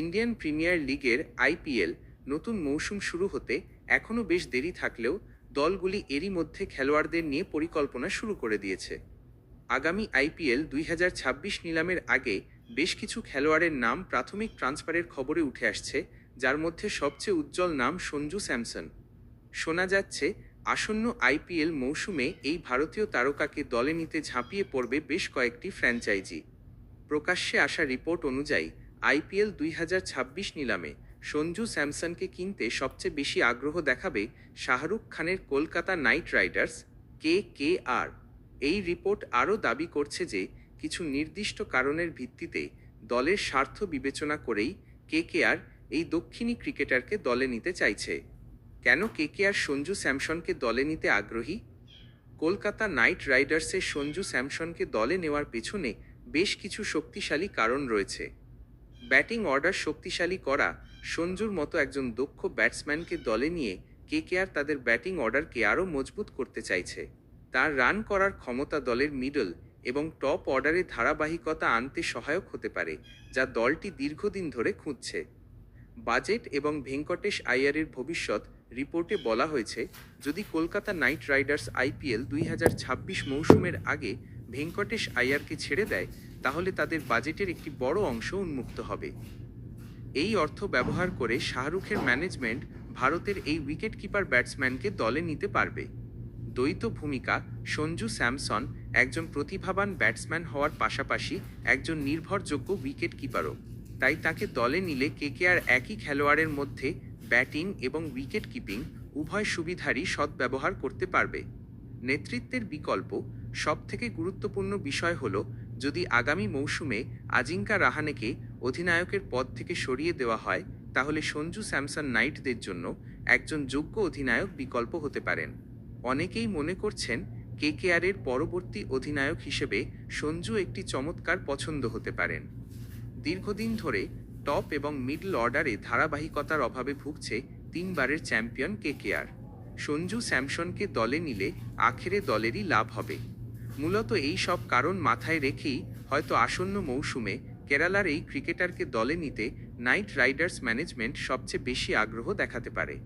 Indian premier লিগের IPL নতুন মৌসুম শুরু হতে এখনও বেশ দেরি থাকলেও দলগুলি এরই মধ্যে খেলোয়াড়দের নিয়ে পরিকল্পনা শুরু করে দিয়েছে। আগামী আইপিএল দুই হাজার ছাব্বিশ নিলামের আগে বেশ কিছু খেলোয়াড়ের নাম প্রাথমিক ট্রান্সফারের খবরে উঠে আসছে, যার মধ্যে সবচেয়ে উজ্জ্বল নাম সঞ্জু স্যামসন। শোনা যাচ্ছে, আসন্ন আইপিএল মৌসুমে এই ভারতীয় তারকাকে দলে নিতে ঝাঁপিয়ে পড়বে বেশ কয়েকটি ফ্র্যাঞ্চাইজি। প্রকাশ্যে আসা রিপোর্ট অনুযায়ী আইপিএল দুই হাজার ছাব্বিশ নিলামে সঞ্জু স্যামসনকে কিনতে সবচেয়ে বেশি আগ্রহ দেখাবে শাহরুখ খানের Kolkata knight riders K K R. এই রিপোর্ট আরও দাবি করছে যে কিছু নির্দিষ্ট কারণের ভিত্তিতে দলের স্বার্থ বিবেচনা করেই কে কে আর এই দক্ষিণী ক্রিকেটারকে দলে নিতে চাইছে। কেন কে কে আর সঞ্জু স্যামসনকে দলে নিতে আগ্রহী? কলকাতা নাইট রাইডার্সের সঞ্জু স্যামসনকে দলে নেওয়ার পেছনে বেশ কিছু শক্তিশালী কারণ রয়েছে। ব্যাটিং অর্ডার শক্তিশালী করা সঞ্জুর মতো একজন দক্ষ ব্যাটসম্যানকে দলে নিয়ে কে কে আর তাদের ব্যাটিং অর্ডারকে আরও মজবুত করতে চাইছে। তার রান করার ক্ষমতা দলের মিডল এবং টপ অর্ডারে ধারাবাহিকতা আনতে সহায়ক হতে পারে, যা দলটি দীর্ঘদিন ধরে খুঁজছে। বাজেট এবং ভেঙ্কটেশ আইয়ারের ভবিষ্যৎ রিপোর্টে বলা হয়েছে, যদি কলকাতা নাইট রাইডার্স আইপিএল দুই হাজার ছাব্বিশ মৌসুমের আগে ভেঙ্কটেশ আইয়ারকে ছেড়ে দেয় তাহলে তাদের বাজেটের একটি বড় অংশ উন্মুক্ত হবে। এই অর্থ ব্যবহার করে শাহরুখের ম্যানেজমেন্ট ভারতের এই উইকেট কিপার ব্যাটসম্যানকে দলে নিতে পারবে। দ্বৈত ভূমিকা সঞ্জু স্যামসন একজন প্রতিভাবান ব্যাটসম্যান হওয়ার পাশাপাশি একজন নির্ভরযোগ্য উইকেট কিপারও তাই তাকে দলে নিলে কেকেআর একই খেলোয়াড়ের মধ্যে ব্যাটিং এবং উইকেট কিপিং উভয় সুবিধারই সদ্ব্যবহার করতে পারবে। নেতৃত্বের বিকল্প সবথেকে গুরুত্বপূর্ণ বিষয় হল, যদি আগামী মৌসুমে আজিঙ্কা রাহানেকে অধিনায়কের পদ থেকে সরিয়ে দেওয়া হয়, তাহলে সঞ্জু স্যামসন নাইটদের জন্য একজন যোগ্য অধিনায়ক বিকল্প হতে পারেন। অনেকেই মনে করছেন, কেকেআরের পরবর্তী অধিনায়ক হিসেবে সঞ্জু একটি চমৎকার পছন্দ হতে পারেন। দীর্ঘদিন ধরে টপ এবং মিডল অর্ডারে ধারাবাহিকতার অভাবে ভুগছে তিনবারের চ্যাম্পিয়ন কেকেআর। সঞ্জু স্যামসনকে দলে নিলে আখেরে দলেরই লাভ হবে। মূলত এই সব কারণ মাথায় রেখেই হয়তো আসন্ন মৌসুমে কেরালার এই ক্রিকেটারকে দলে নিতে নাইট রাইডার্স ম্যানেজমেন্ট সবচেয়ে বেশি আগ্রহ দেখাতে পারে।